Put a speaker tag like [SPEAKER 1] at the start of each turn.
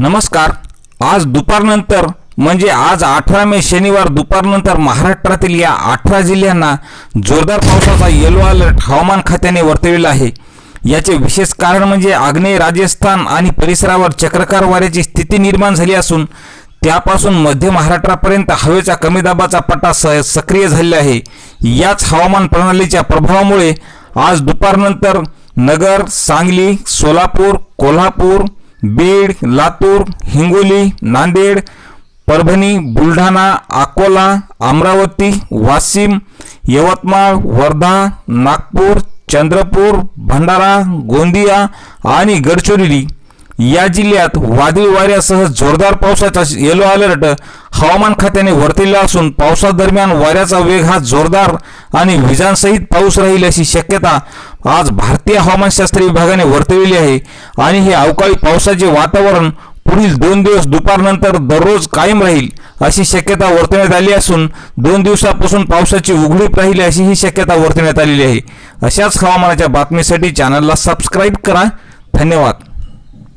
[SPEAKER 1] नमस्कार. आज दुपारनंतर म्हणजे आज अठरा मे शनिवार दुपारनंतर महाराष्ट्रातील या अठरा जिल्ह्यांना जोरदार पावसाचा येलो अलर्ट हवामान खात्याने वर्तविला आहे. याचे विशेष कारण म्हणजे आग्नेय राजस्थान आणि परिसरावर चक्रकार वाऱ्याची स्थिती निर्माण झाली असून त्यापासून मध्य महाराष्ट्रापर्यंत हवेचा कमी दाबाचा पट्टा स सक्रिय झालेला आहे. याच हवामान प्रणालीच्या प्रभावामुळे आज दुपारनंतर नगर सांगली सोलापूर कोल्हापूर बीड लातूर हिंगोली नांदेड परभणी बुलढाणा अकोला अमरावती वाशिम यवतमाळ वर्धा नागपूर चंद्रपूर भंडारा गोंदिया आणि गडचिरोली. या जिल्ह्यात वादळी वाऱ्यासह जोरदार पावसाचा येलो अलर्ट हवामान खात्याने वर्तविला असून पावसादरम्यान वाऱ्याचा वेग हा जोरदार आणि विजांसहित पाऊस राहील अशी शक्यता आज भारतीय हवामानशास्त्र विभागाने वर्तविली आहे. आणि हे अवकाळी पावसाचे वातावरण पुढील दोन दिवस दुपारनंतर दररोज कायम राहील अशी शक्यता वर्तवण्यात आली असून दोन दिवसापासून पावसाची उघडीप राहील अशी ही शक्यता वर्तवण्यात आलेली आहे. अशाच हवामानाच्या बातमीसाठी चॅनलला सबस्क्राईब करा. धन्यवाद.